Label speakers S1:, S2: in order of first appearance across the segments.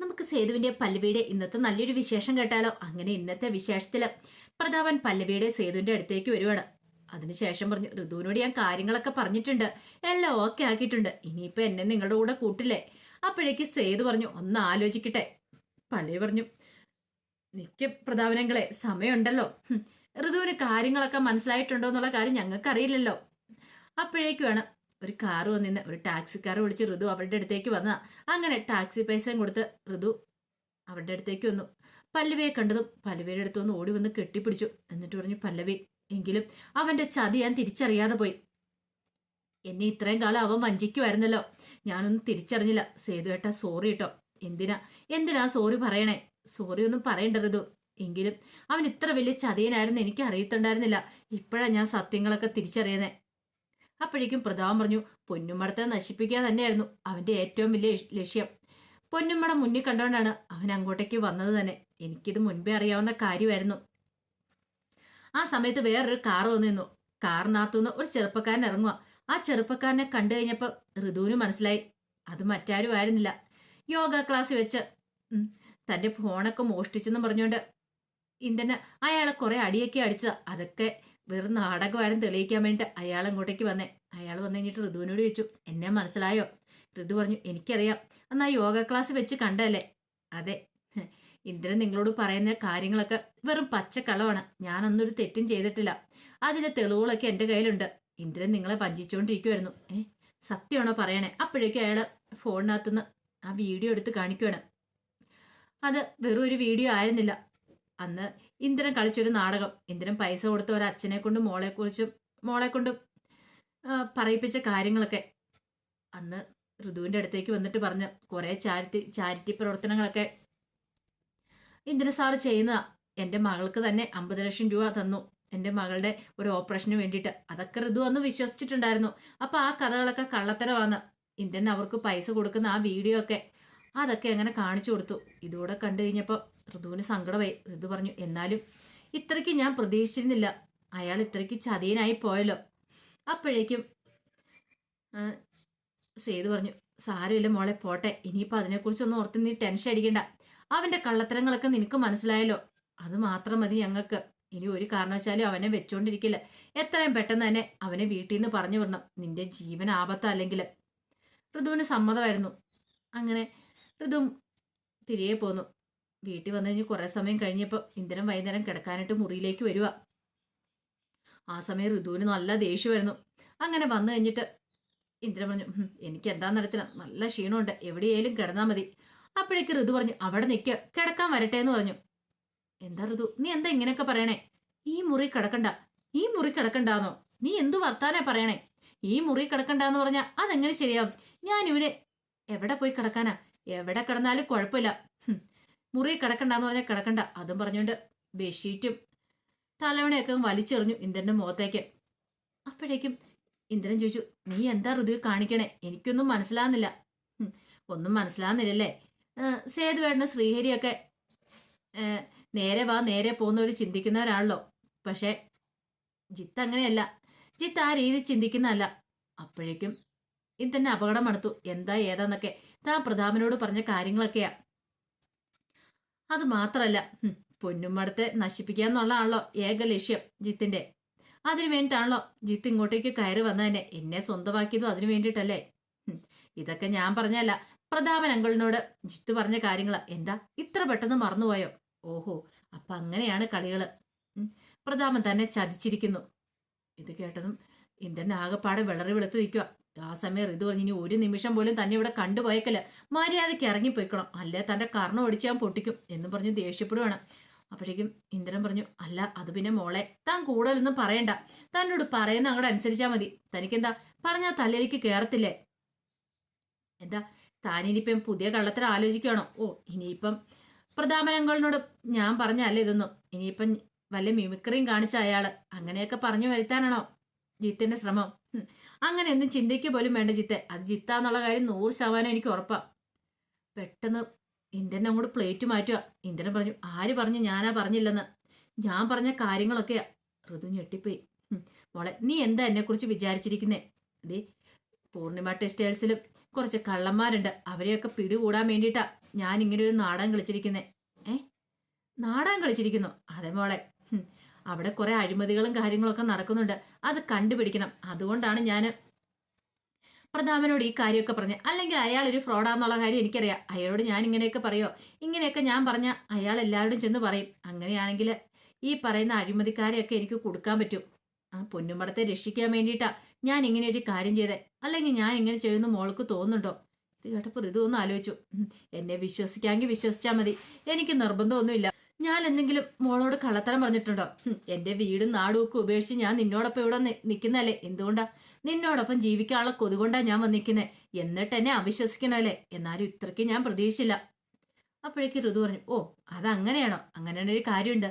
S1: നമുക്ക് സേതുവിന്റെ പല്ലവിയുടെ ഇന്നത്തെ നല്ലൊരു വിശേഷം കേട്ടാലോ? അങ്ങനെ ഇന്നത്തെ വിശേഷത്തിൽ പ്രതാപൻ പല്ലവിയുടെ സേതുവിന്റെ അടുത്തേക്ക് വരുവാണ്. അതിനുശേഷം പറഞ്ഞു ഋതുവിനോട് ഞാൻ കാര്യങ്ങളൊക്കെ പറഞ്ഞിട്ടുണ്ട്. എല്ലാം ഓക്കെ ആക്കിയിട്ടുണ്ട്. ഇനിയിപ്പോ എന്നെ നിങ്ങളുടെ കൂടെ കൂട്ടില്ലേ? അപ്പോഴേക്ക് സേതു പറഞ്ഞു ഒന്ന് ആലോചിക്കട്ടെ. പല്ലവി പറഞ്ഞു നിക്ക് പ്രതാപനങ്ങളെ സമയമുണ്ടല്ലോ. ഋതുവിന് കാര്യങ്ങളൊക്കെ മനസ്സിലായിട്ടുണ്ടോ എന്നുള്ള കാര്യം ഞങ്ങൾക്ക് അറിയില്ലല്ലോ അപ്പോഴേക്കുമാണ് ഒരു കാറ് വന്നിന്ന്. ഒരു ടാക്സിക്കാർ വിളിച്ച് ഋതു അവരുടെ അടുത്തേക്ക് വന്ന. അങ്ങനെ ടാക്സി പൈസയും കൊടുത്ത് ഋതു അവരുടെ അടുത്തേക്ക് വന്നു. പല്ലവിയെ കണ്ടതും പല്ലവിയുടെ അടുത്ത് വന്ന് ഓടി വന്ന് കെട്ടിപ്പിടിച്ചു. എന്നിട്ട് പറഞ്ഞു പല്ലവി എങ്കിലും അവന്റെ ചതി ഞാൻ തിരിച്ചറിയാതെ പോയി. എന്നെ ഇത്രയും കാലം അവൻ വഞ്ചിക്കുമായിരുന്നല്ലോ ഞാനൊന്നും തിരിച്ചറിഞ്ഞില്ല. സേതുവേട്ട സോറി കേട്ടോ എന്തിനാ? എന്തിനാ സോറി പറയണേ? സോറി ഒന്നും പറയണ്ട ഋതു. എങ്കിലും അവൻ ഇത്ര വലിയ ചതിയനായിരുന്നു എനിക്ക് അറിയത്തുണ്ടായിരുന്നില്ല. ഇപ്പോഴാണ് ഞാൻ സത്യങ്ങളൊക്കെ തിരിച്ചറിയുന്നേ. അപ്പോഴേക്കും പ്രതാപം പറഞ്ഞു പൊന്നുമടത്തെ നശിപ്പിക്കുക തന്നെയായിരുന്നു അവന്റെ ഏറ്റവും വലിയ ലക്ഷ്യം പൊന്നുമട മുന്നിൽ കണ്ടുകൊണ്ടാണ് അവൻ അങ്ങോട്ടേക്ക് വന്നത് തന്നെ. എനിക്കിത് മുൻപേ അറിയാവുന്ന കാര്യമായിരുന്നു. ആ സമയത്ത് വേറൊരു കാർ വന്നിരുന്നു നിന്നു. കാറിനകത്തുനിന്ന് ഒരു ചെറുപ്പക്കാരൻ ഇറങ്ങുക ആ ചെറുപ്പക്കാരനെ കണ്ടു കഴിഞ്ഞപ്പോൾ ഋതുവിന് മനസ്സിലായി അത് മറ്റാരും ആയിരുന്നില്ല. യോഗ ക്ലാസ് വെച്ച് തന്റെ ഫോണൊക്കെ മോഷ്ടിച്ചെന്ന് പറഞ്ഞുകൊണ്ട് ഇന്ദ്രന് അയാളെ കുറെ അടിയൊക്കെ അടിച്ച അതൊക്കെ വെറും നാടകമായിരുന്നു തെളിയിക്കാൻ വേണ്ടിയിട്ട് അയാൾ അങ്ങോട്ടേക്ക് വന്നേ. അയാൾ വന്നു കഴിഞ്ഞിട്ട് ഋതുവിനോട് ചോദിച്ചു എന്നെ മനസ്സിലായോ? ഋതു പറഞ്ഞു എനിക്കറിയാം. അന്ന് ആ യോഗ ക്ലാസ് വെച്ച് കണ്ടല്ലേ അതെ. ഇന്ദ്രൻ നിങ്ങളോട് പറയുന്ന കാര്യങ്ങളൊക്കെ വെറും പച്ചക്കളവാണ്. ഞാനൊന്നൊരു തെറ്റും ചെയ്തിട്ടില്ല. അതിന്റെ തെളിവുകളൊക്കെ എന്റെ കയ്യിലുണ്ട്. ഇന്ദ്രൻ നിങ്ങളെ വഞ്ചിച്ചുകൊണ്ടിരിക്കുമായിരുന്നു ഏ സത്യമാണോ പറയണേ? അപ്പോഴേക്കും അയാൾ ഫോണിനകത്തുനിന്ന് ആ വീഡിയോ എടുത്ത് കാണിക്കുകയാണ് അത് വെറും ഒരു വീഡിയോ ആയിരുന്നില്ല. അന്ന് ഇന്ദ്രൻ കളിച്ചൊരു നാടകം. ഇന്ദ്രൻ പൈസ കൊടുത്ത ഒരു അച്ഛനെ കൊണ്ടും കുറിച്ചും മോളെ കൊണ്ടും പറയിപ്പിച്ച കാര്യങ്ങളൊക്കെ. അന്ന് ഋതുവിന്റെ അടുത്തേക്ക് വന്നിട്ട് പറഞ്ഞ കുറേ ചാരിറ്റി ചാരിറ്റി പ്രവർത്തനങ്ങളൊക്കെ ഇന്ദിര സാറ് ചെയ്യുന്ന എന്റെ മകൾക്ക് തന്നെ അമ്പത് ലക്ഷം രൂപ തന്നു. എന്റെ മകളുടെ ഒരു ഓപ്പറേഷന് വേണ്ടിയിട്ട്. അതൊക്കെ ഋതു അന്ന് വിശ്വസിച്ചിട്ടുണ്ടായിരുന്നു. അപ്പൊ ആ കഥകളൊക്കെ കള്ളത്തരമാണ് ഇന്ദ്രൻ അവർക്ക് പൈസ കൊടുക്കുന്ന ആ വീഡിയോ ഒക്കെ അതൊക്കെ അങ്ങനെ കാണിച്ചു കൊടുത്തു. ഇതുകൂടെ കണ്ടു കഴിഞ്ഞപ്പോൾ ഋതുവിന് സങ്കടമായി ഋതു പറഞ്ഞു എന്നാലും ഇത്രയ്ക്ക് ഞാൻ പ്രതീക്ഷിച്ചിരുന്നില്ല. അയാൾ ഇത്രയ്ക്ക് ചതിയനായി പോയല്ലോ. അപ്പോഴേക്കും സേതു പറഞ്ഞു സാരമില്ല മോളെ പോട്ടെ. ഇനിയിപ്പോൾ അതിനെക്കുറിച്ചൊന്നും ഓർത്ത് നീ ടെൻഷൻ അടിക്കണ്ട. അവന്റെ കള്ളത്തരങ്ങളൊക്കെ നിനക്ക് മനസ്സിലായല്ലോ. അത് മാത്രം മതി ഞങ്ങൾക്ക്. ഇനി ഒരു കാരണവശാലും അവനെ വെച്ചോണ്ടിരിക്കില്ല. എത്രയും പെട്ടെന്ന് തന്നെ അവനെ വീട്ടിൽ നിന്ന് പറഞ്ഞു വിടണം. നിന്റെ ജീവൻ ആപത്തല്ലെങ്കിൽ ഋതുവിന് സമ്മതമായിരുന്നു. അങ്ങനെ ഋതു തിരികെ പോന്നു. വീട്ടിൽ വന്നു കഴിഞ്ഞ് കുറേ സമയം കഴിഞ്ഞപ്പോൾ ഇന്ദ്രൻ വൈകുന്നേരം കിടക്കാനായിട്ട് മുറിയിലേക്ക് വരിക ആ സമയം ഋതുവിന് നല്ല ദേഷ്യമായിരുന്നു അങ്ങനെ വന്നു കഴിഞ്ഞിട്ട് ഇന്ദ്രൻ പറഞ്ഞു എനിക്ക് എന്താ നടത്തില്ല നല്ല ക്ഷീണമുണ്ട്. എവിടെയായാലും കിടന്നാൽ മതി. അപ്പോഴേക്ക് ഋതു പറഞ്ഞു അവിടെ നിൽക്കുക കിടക്കാൻ വരട്ടെ എന്ന് പറഞ്ഞു. എന്താ ഋതു? നീ എന്താ ഇങ്ങനെയൊക്കെ പറയണേ? ഈ മുറി കിടക്കണ്ട. ഈ മുറി കിടക്കണ്ടാന്നോ? നീ എന്തു വർത്താനേ പറയണേ? ഈ മുറി കിടക്കണ്ടെന്ന് പറഞ്ഞാൽ അതെങ്ങനെ ശരിയാവും? ഞാൻ ഇവിടെ എവിടെ പോയി കിടക്കാനാ? എവിടെ കിടന്നാലും കുഴപ്പമില്ല. മുറി കിടക്കണ്ടെന്ന് പറഞ്ഞാൽ കിടക്കണ്ട. അതും പറഞ്ഞുകൊണ്ട് ബെഡ്ഷീറ്റും തലവണയൊക്കെ വലിച്ചെറിഞ്ഞു ഇന്ദ്രന്റെ മുഖത്തേക്ക്. അപ്പോഴേക്കും ഇന്ദ്രൻ ചോദിച്ചു നീ എന്താ ഋതു കാണിക്കണേ? എനിക്കൊന്നും മനസ്സിലാകുന്നില്ല ഒന്നും മനസ്സിലാകുന്നില്ലല്ലേ സേതുവേട്ടന് ശ്രീഹരിയൊക്കെ നേരെ വാ നേരെ പോകുന്നവർ ചിന്തിക്കുന്നവരാണല്ലോ. പക്ഷേ ജിത്ത് അങ്ങനെയല്ല. ജിത്ത് ആ രീതി ചിന്തിക്കുന്നതല്ല. അപ്പോഴേക്കും ഇന്ദ്രനെ അപകടം നടത്തു എന്താ ഏതാന്നൊക്കെ? താൻ പ്രതാപനോട് പറഞ്ഞ കാര്യങ്ങളൊക്കെയാ. അത് മാത്രല്ല ഹും, പൊന്നുമടത്തെ നശിപ്പിക്കുക എന്നുള്ളതാണല്ലോ ഏക ലക്ഷ്യം ജിത്തിന്റെ. അതിനു വേണ്ടിയിട്ടാണല്ലോ ജിത്ത് ഇങ്ങോട്ടേക്ക് കയറി വന്നതന്നെ എന്നെ സ്വന്തമാക്കിയതും അതിനു വേണ്ടിയിട്ടല്ലേ ഇതൊക്കെ ഞാൻ പറഞ്ഞല്ല പ്രതാപൻ അങ്കിളിനോട് ജിത്ത് പറഞ്ഞ കാര്യങ്ങൾ എന്താ ഇത്ര പെട്ടെന്ന് മറന്നുപോയോ? ഓഹോ അപ്പൊ അങ്ങനെയാണ് കളികൾ. പ്രതാപൻ തന്നെ ചതിച്ചിരിക്കുന്നു. ഇത് കേട്ടതും ഇന്ദ്രൻ ആകെപ്പാടെ വിളറി വെളുത്ത് നിൽക്കുക ആ സമയം ഋതു പറഞ്ഞു ഇനി ഒരു നിമിഷം പോലും തന്നെ ഇവിടെ കണ്ടുപോയേക്കല്ല. മര്യാദയ്ക്ക് ഇറങ്ങിപ്പോയിക്കണം. അല്ലേ തന്റെ കർണം ഒടിച്ച് ഞാൻ പൊട്ടിക്കും എന്ന് പറഞ്ഞു ദേഷ്യപ്പെടുവാണ്. അപ്പോഴേക്കും ഇന്ദ്രൻ പറഞ്ഞു അല്ല അത് പിന്നെ മോളെ താൻ കൂടുതലൊന്നും പറയണ്ട. തന്നോട് പറയുന്ന അങ്ങോട്ട് അനുസരിച്ചാൽ മതി. തനിക്കെന്താ പറഞ്ഞാൽ തലയിലേക്ക് കയറത്തില്ലേ എന്താ താനിനിപ്പം പുതിയ കള്ളത്തരം ആലോചിക്കുകയാണോ ഓ ഇനിയിപ്പം പ്രതാപനങ്ങളിനോട് ഞാൻ പറഞ്ഞല്ലേ ഇതൊന്നും. ഇനിയിപ്പം വല്ല മിമിക്രിയും കാണിച്ച അയാൾ അങ്ങനെയൊക്കെ പറഞ്ഞു വരുത്താനാണോ ജീത്തിന്റെ ശ്രമം? അങ്ങനെയൊന്നും ചിന്തിക്കുക പോലും വേണ്ട ചിത്തെ അത് ജിത്താന്നുള്ള കാര്യം നൂറ് ശതമാനം എനിക്ക് ഉറപ്പാ. പെട്ടെന്ന് ഇന്ദ്രൻ അങ്ങോട്ട് പ്ലേറ്റ് മാറ്റുക. ഇന്ദ്രൻ പറഞ്ഞു ആര് പറഞ്ഞു ഞാനാ പറഞ്ഞില്ലെന്ന്? ഞാൻ പറഞ്ഞ കാര്യങ്ങളൊക്കെയാ. ഋതു ഞെട്ടിപ്പോയി. മോളെ നീ എന്താ എന്നെക്കുറിച്ച് വിചാരിച്ചിരിക്കുന്നേ? ദേ പൂർണിമ ടെക്സ്റ്റൈൽസിലും കുറച്ച് കള്ളന്മാരുണ്ട്. അവരെയൊക്കെ പിടികൂടാൻ വേണ്ടിയിട്ടാ ഞാൻ ഇങ്ങനെ ഒരു നാടകം കളിച്ചിരിക്കുന്നേ. ഏ? നാടകം കളിച്ചിരിക്കുന്നു. അതെ മോളെ. അവിടെ കുറെ അഴിമതികളും കാര്യങ്ങളൊക്കെ നടക്കുന്നുണ്ട്. അത് കണ്ടുപിടിക്കണം. അതുകൊണ്ടാണ് ഞാൻ പ്രതാപനോട് ഈ കാര്യമൊക്കെ പറഞ്ഞത് അല്ലെങ്കിൽ അയാൾ ഒരു ഫ്രോഡാന്നുള്ള കാര്യം എനിക്കറിയാം. അയാളോട് ഞാൻ ഇങ്ങനെയൊക്കെ പറയോ? ഇങ്ങനെയൊക്കെ ഞാൻ പറഞ്ഞ അയാൾ എല്ലാവരോടും ചെന്ന് പറയും. അങ്ങനെയാണെങ്കിൽ ഈ പറയുന്ന അഴിമതിക്കാരെയൊക്കെ എനിക്ക് കൊടുക്കാൻ പറ്റും. ആ പൊന്നുമടത്തെ രക്ഷിക്കാൻ വേണ്ടിയിട്ടാ ഞാൻ ഇങ്ങനെ ഒരു കാര്യം ചെയ്തേ. അല്ലെങ്കിൽ ഞാൻ ഇങ്ങനെ ചെയ്യുന്ന മോൾക്ക് തോന്നുന്നുണ്ടോ? ഇത് കേട്ടപ്പോൾ ഋതു ഒന്ന് ആലോചിച്ചു. എന്നെ വിശ്വസിക്കാമെങ്കിൽ വിശ്വസിച്ചാൽ മതി. എനിക്ക് നിർബന്ധമൊന്നുമില്ല. ഞാൻ എന്തെങ്കിലും മോളോട് കള്ളത്തരം പറഞ്ഞിട്ടുണ്ടോ? എന്റെ വീടും നാടും ഒക്കെ ഉപേക്ഷിച്ച് ഞാൻ നിന്നോടൊപ്പം ഇവിടെ നിൽക്കുന്നല്ലേ എന്തുകൊണ്ടാ? നിന്നോടൊപ്പം ജീവിക്കാനുള്ള കൊതുകൊണ്ടാ ഞാൻ വന്നിരിക്കുന്നത് എന്നിട്ട് എന്നെ അവിശ്വസിക്കണല്ലേ? എന്നാലും ഇത്രയ്ക്ക് ഞാൻ പ്രതീക്ഷിച്ചില്ല. അപ്പോഴേക്ക് ഋതു പറഞ്ഞു ഓ അതങ്ങനെയാണോ? അങ്ങനെയാണ് ഒരു കാര്യമുണ്ട്.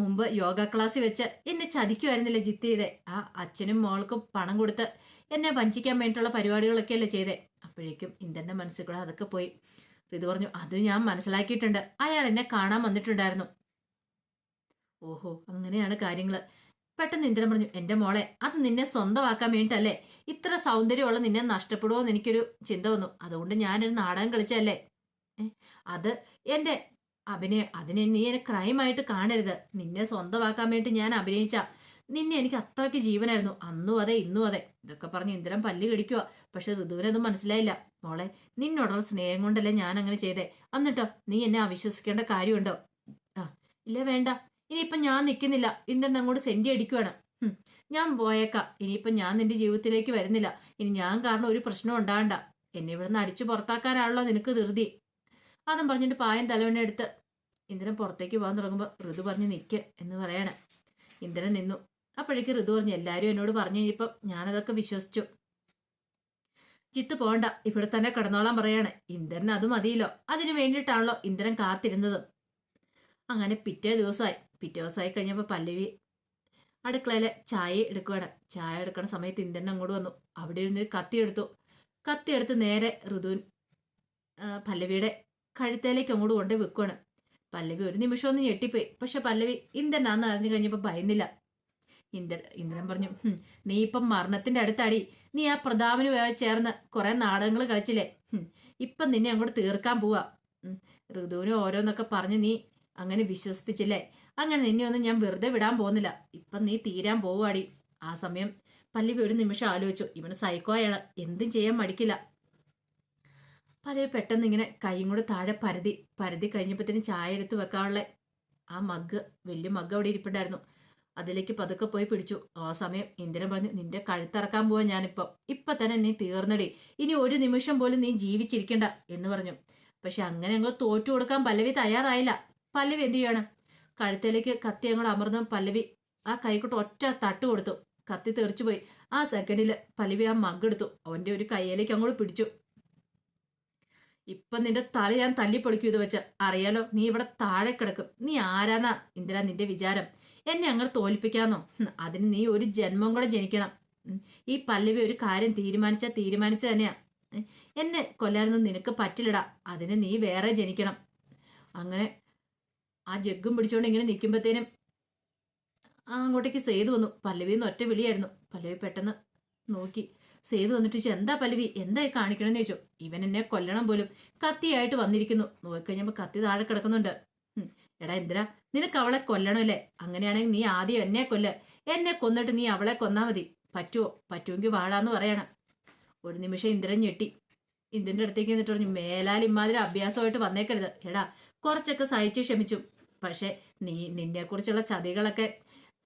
S1: മുമ്പ് യോഗ ക്ലാസ് വെച്ച് എന്നെ ചതിക്കുമായിരുന്നില്ലേ ജിത്ത് ചെയ്തേ? ആ അച്ഛനും മോൾക്കും പണം കൊടുത്ത് എന്നെ വഞ്ചിക്കാൻ വേണ്ടിയിട്ടുള്ള പരിപാടികളൊക്കെയല്ലേ ചെയ്തേ? അപ്പോഴേക്കും ഇന്ദ്രന്റെ മനസ്സിൽ കൂടെ അതൊക്കെ പോയി. ഋതു പറഞ്ഞു അത് ഞാൻ മനസ്സിലാക്കിയിട്ടുണ്ട്. അയാൾ എന്നെ കാണാൻ വന്നിട്ടുണ്ടായിരുന്നു. ഓഹോ അങ്ങനെയാണ് കാര്യങ്ങൾ പെട്ടെന്ന് ഇന്ദ്രൻ പറഞ്ഞു എന്റെ മോളെ അത് നിന്നെ സ്വന്തമാക്കാൻ വേണ്ടിട്ടല്ലേ ഇത്ര സൗന്ദര്യമുള്ള നിന്നെ നഷ്ടപ്പെടുമോ എന്ന് എനിക്കൊരു ചിന്ത വന്നു. അതുകൊണ്ട് ഞാനൊരു നാടകം കളിച്ചല്ലേ അത് എന്റെ അഭിനയം അതിനെ നീ എന്നെ ക്രൈമായിട്ട് കാണരുത്. നിന്നെ സ്വന്തമാക്കാൻ വേണ്ടി ഞാൻ അഭിനയിച്ച. നിന്നെ എനിക്ക് അത്രയ്ക്ക് ജീവനായിരുന്നു. അന്നും അതെ ഇന്നും അതെ. ഇതൊക്കെ പറഞ്ഞ് ഇന്ദ്രൻ പല്ല് കടിക്കുക പക്ഷെ ഋതുവിനൊന്നും മനസ്സിലായില്ല. മോളെ നിന്നോടുള്ള സ്നേഹം കൊണ്ടല്ലേ ഞാൻ അങ്ങനെ ചെയ്തേ. എന്നിട്ടോ നീ എന്നെ അവിശ്വസിക്കേണ്ട കാര്യമുണ്ടോ? ആ ഇല്ല വേണ്ട. ഇനിയിപ്പം ഞാൻ നിൽക്കുന്നില്ല ഇന്ദ്രൻ അങ്ങോട്ട് സെന്റി അടിക്കുവാണ്. ഞാൻ പോയേക്കാം. ഇനിയിപ്പം ഞാൻ നിന്റെ ജീവിതത്തിലേക്ക് വരുന്നില്ല. ഇനി ഞാൻ കാരണം ഒരു പ്രശ്നം ഉണ്ടാകണ്ട. എന്നെ ഇവിടുന്ന് അടിച്ചു പുറത്താക്കാനാണല്ലോ നിനക്ക് ധൃതി. അതും പറഞ്ഞിട്ട് പായം തലവണ്ണെടുത്ത് ഇന്ദ്രൻ പുറത്തേക്ക് പോകാൻ തുടങ്ങുമ്പോൾ ഋതു പറഞ്ഞ് നിൽക്ക് എന്ന് പറയണേ. ഇന്ദ്രൻ നിന്നു. അപ്പോഴേക്ക് ഋതു പറഞ്ഞു എല്ലാവരും എന്നോട് പറഞ്ഞു കഴിഞ്ഞപ്പം ഞാനതൊക്കെ വിശ്വസിച്ചു. ചിത്ത് പോണ്ട ഇവിടെ തന്നെ കിടന്നോളാൻ പറയാണ്. ഇന്ദ്രൻ അത് മതിയല്ലോ. അതിനു വേണ്ടിയിട്ടാണല്ലോ ഇന്ദ്രൻ കാത്തിരുന്നതും. അങ്ങനെ പിറ്റേ ദിവസമായി. പിറ്റേ ദിവസമായി കഴിഞ്ഞപ്പോൾ പല്ലവി അടുക്കളയിൽ ചായ എടുക്കുകയാണ്. ചായ എടുക്കുന്ന സമയത്ത് ഇന്ദ്രൻ അങ്ങോട്ട് വന്നു. അവിടെ ഇരുന്നൊരു കത്തി എടുത്തു. കത്തി എടുത്ത് നേരെ ഋതുവിൻ പല്ലവിയുടെ കഴുത്തേലേക്ക് അങ്ങോട്ട് കൊണ്ടേ വെക്കുകയാണ്. പല്ലവി ഒരു നിമിഷം ഒന്ന് ഞെട്ടിപ്പോയി. പക്ഷെ പല്ലവി ഇന്ദ്രനാന്ന് അറിഞ്ഞു കഴിഞ്ഞപ്പോൾ ഭയന്നില്ല. ഇന്ദ്രൻ ഇന്ദ്രൻ പറഞ്ഞു നീ ഇപ്പം മരണത്തിന്റെ അടുത്തടി. നീ ആ പ്രതാപന് വേറെ ചേർന്ന് കുറെ നാടകങ്ങൾ കളിച്ചില്ലേ? ഇപ്പം നിന്നെ അങ്ങോട്ട് തീർക്കാൻ പോവാ. ഋതുവിന് ഓരോന്നൊക്കെ പറഞ്ഞ് നീ അങ്ങനെ വിശ്വസിപ്പിച്ചില്ലേ? അങ്ങനെ നിന്നെ ഒന്നും ഞാൻ വെറുതെ വിടാൻ പോകുന്നില്ല. ഇപ്പം നീ തീരാൻ പോവാടി ആ സമയം പല്ലവി ഒരു നിമിഷം ആലോചിച്ചു. ഇവന് സൈക്കോയാണ് എന്തും ചെയ്യാൻ മടിക്കില്ല. പല്ലവി പെട്ടെന്ന് ഇങ്ങനെ കൈയും കൂടെ താഴെ പരതി പരതി കഴിഞ്ഞപ്പോഴത്തേനും ചായ എടുത്ത് വെക്കാനുള്ള ആ മഗ് വലിയ മഗ് അവിടെ ഇരിപ്പുണ്ടായിരുന്നു. അതിലേക്ക് പതുക്കെ പോയി പിടിച്ചു. ആ സമയം ഇന്ദ്രൻ പറഞ്ഞു നിന്റെ കഴുത്തിറക്കാൻ പോവാ ഞാനിപ്പം. ഇപ്പൊ തന്നെ നീ തീർന്നടി. ഇനി ഒരു നിമിഷം പോലും നീ ജീവിച്ചിരിക്കണ്ട എന്ന് പറഞ്ഞു. പക്ഷെ അങ്ങനെ ഞങ്ങൾ തോറ്റു കൊടുക്കാൻ പല്ലവി തയ്യാറായില്ല. പല്ലവി എന്ത് ചെയ്യണം? കഴുത്തിലേക്ക് കത്തി അങ്ങോട്ട് അമർന്ന് പല്ലവി ആ കൈക്കോട്ട് ഒറ്റ തട്ട് കൊടുത്തു. കത്തി തെറിച്ചു പോയി. ആ സെക്കൻഡിൽ പല്ലവി ആ മഗ് എടുത്തു. അവന്റെ ഒരു കയ്യിലേക്ക് അങ്ങോട്ട് പിടിച്ചു. ഇപ്പൊ നിന്റെ തല ഞാൻ തല്ലിപ്പൊളിക്കും ഇത് വെച്ച്. അറിയാലോ നീ ഇവിടെ താഴെ കിടക്കും. നീ ആരാന്നാ? ഇന്ദിര നിന്റെ വിചാരം. എന്നെ അങ്ങനെ തോൽപ്പിക്കാന്നോ? അതിന് നീ ഒരു ജന്മം കൂടെ ജനിക്കണം. ഈ പല്ലവി ഒരു കാര്യം തീരുമാനിച്ച തീരുമാനിച്ച തന്നെയാ. എന്നെ കൊല്ലാനൊന്നും നിനക്ക് പറ്റില്ലടാ. അതിന് നീ വേറെ ജനിക്കണം. അങ്ങനെ ആ ജഗ്ഗും പിടിച്ചുകൊണ്ട് ഇങ്ങനെ നിൽക്കുമ്പോഴത്തേനും അങ്ങോട്ടേക്ക് സേതു വന്നു. പല്ലവി എന്ന് ഒറ്റ വിളിയായിരുന്നു. പല്ലവി പെട്ടെന്ന് നോക്കി. സേതു വന്നിട്ട് എന്താ പല്ലവി? എന്താ കാണിക്കണമെന്ന് ചോദിച്ചു. ഇവൻ എന്നെ കൊല്ലണം പോലും കത്തിയായിട്ട് വന്നിരിക്കുന്നു. നോക്കിക്കഴിഞ്ഞപ്പോൾ കത്തി താഴെ കിടക്കുന്നുണ്ട്. എടാ എന്തിനാ? നിനക്ക് അവളെ കൊല്ലണമല്ലേ അങ്ങനെയാണെങ്കിൽ നീ ആദ്യം എന്നെ കൊല്ല്. എന്നെ കൊന്നിട്ട് നീ അവളെ കൊന്നാ മതി. പറ്റുമോ പറ്റുമെങ്കിൽ വാടാന്ന് പറയണം. ഒരു നിമിഷം ഇന്ദ്രൻ ഞെട്ടി. ഇന്ദ്രന്റെ അടുത്തേക്ക് എന്നിട്ട് പറഞ്ഞു മേലാൽ ഇമാതിരി അഭ്യാസമായിട്ട് വന്നേക്കരുത്. എടാ കുറച്ചൊക്കെ സഹിച്ച് ക്ഷമിച്ചു. പക്ഷെ നീ നിന്നെ കുറിച്ചുള്ള ചതികളൊക്കെ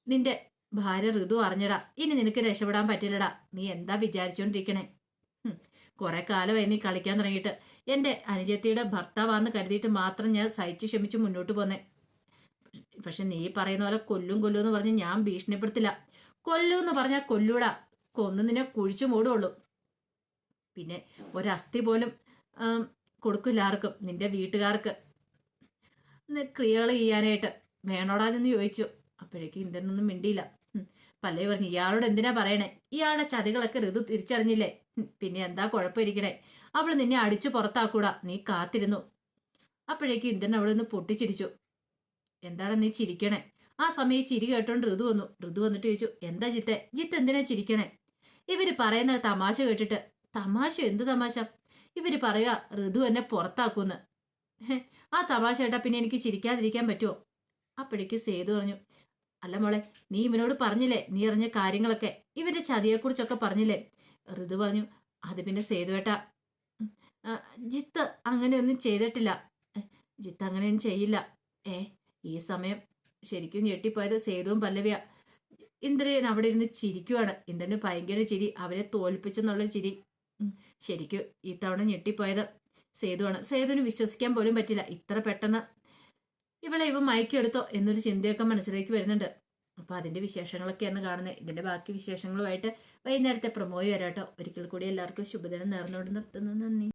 S1: നിന്റെ ഭാര്യ ഋതു അറിഞ്ഞടാ. ഇനി നിനക്ക് രക്ഷപ്പെടാൻ പറ്റില്ലടാ. നീ എന്താ വിചാരിച്ചോണ്ടിരിക്കണേ? കുറെ കാലമായി നീ കളിക്കാൻ തുടങ്ങിയിട്ട്. എന്റെ അനുജത്തിയുടെ ഭർത്താവാന്ന് കരുതിയിട്ട് മാത്രം ഞാൻ സഹിച്ച് ക്ഷമിച്ച് മുന്നോട്ട് പോന്നേ. പക്ഷെ നീ പറയുന്ന പോലെ കൊല്ലും കൊല്ലും എന്ന് പറഞ്ഞ് ഞാൻ ഭീഷണിപ്പെടുത്തില്ല. കൊല്ലു എന്ന് പറഞ്ഞാൽ കൊല്ലൂടാ. കൊന്ന് നിന്നെ കുഴിച്ചു മൂടുള്ളൂ. പിന്നെ ഒരസ്ഥി പോലും കൊടുക്കില്ല ആർക്കും. നിന്റെ വീട്ടുകാർക്ക് ക്രിയകൾ ചെയ്യാനായിട്ട് വേണോടാ എന്ന് ചോദിച്ചു. അപ്പോഴേക്കും ഇന്ദ്രനൊന്നും മിണ്ടിയില്ല. പല പറഞ്ഞു ഇയാളോട് എന്തിനാ പറയണേ? ഇയാളുടെ ചതികളൊക്കെ ഋതു തിരിച്ചറിഞ്ഞില്ലേ? പിന്നെ എന്താ കുഴപ്പമിരിക്കണേ? അവൾ നിന്നെ അടിച്ചു പുറത്താക്കൂടാ. നീ കാത്തിരുന്നു. അപ്പോഴേക്കും ഇന്ദ്രൻ അവിടെ നിന്ന് പൊട്ടിച്ചിരിച്ചു. എന്താണ് നീ ചിരിക്കണേ? ആ സമയം ചിരി കേട്ടോണ്ട് ഋതു വന്നു. ഋതു വന്നിട്ട് ചോദിച്ചു എന്താ ജിത്തെ? ജിത്ത് എന്തിനാ ചിരിക്കണേ? ഇവർ പറയുന്ന തമാശ കേട്ടിട്ട് തമാശ? എന്ത് തമാശ? ഇവർ പറയുക ഋതു എന്നെ പുറത്താക്കൂന്ന്. ആ തമാശ കേട്ടാ പിന്നെ എനിക്ക് ചിരിക്കാതിരിക്കാൻ പറ്റുമോ അപ്പോഴേക്ക് സേതു പറഞ്ഞു അല്ല മോളെ നീ ഇവനോട് പറഞ്ഞില്ലേ? നീ അറിഞ്ഞ കാര്യങ്ങളൊക്കെ? ഇവന്റെ ചതിയെക്കുറിച്ചൊക്കെ പറഞ്ഞില്ലേ? ഋതു പറഞ്ഞു അത് പിന്നെ സേതുവേട്ടാ. ജിത്ത് അങ്ങനെയൊന്നും ചെയ്തിട്ടില്ല. ജിത്ത് അങ്ങനെയൊന്നും ചെയ്യില്ല. ഏ ഈ സമയം ശരിക്കും ഞെട്ടിപ്പോയത് സേതുവും പല്ലവിയ. ഇന്ദ്രൻ അവിടെ ഇരുന്ന് ചിരിക്കുവാണ്. ഇന്ദ്രന് ഭയങ്കര ചിരി. അവരെ തോൽപ്പിച്ചെന്നുള്ള ചിരി. ശരിക്കും ഇത്തവണ ഞെട്ടിപ്പോയത് സേതുവാണ്. സേതുവിന് വിശ്വസിക്കാൻ പോലും പറ്റില്ല. ഇത്ര പെട്ടെന്ന് ഇവളെ ഇവ മയക്കെടുത്തോ എന്നൊരു ചിന്തയൊക്കെ മനസ്സിലേക്ക് വരുന്നുണ്ട്. അപ്പൊ അതിന്റെ വിശേഷങ്ങളൊക്കെയാണ് കാണുന്നത് ഇതിന്റെ ബാക്കി വിശേഷങ്ങളുമായിട്ട് വൈകുന്നേരത്തെ പ്രമോയി വരാട്ടോ. ഒരിക്കൽ കൂടി എല്ലാവർക്കും ശുഭദിനം നേർന്നുകൊണ്ട് നിർത്തുന്നു. നന്ദി.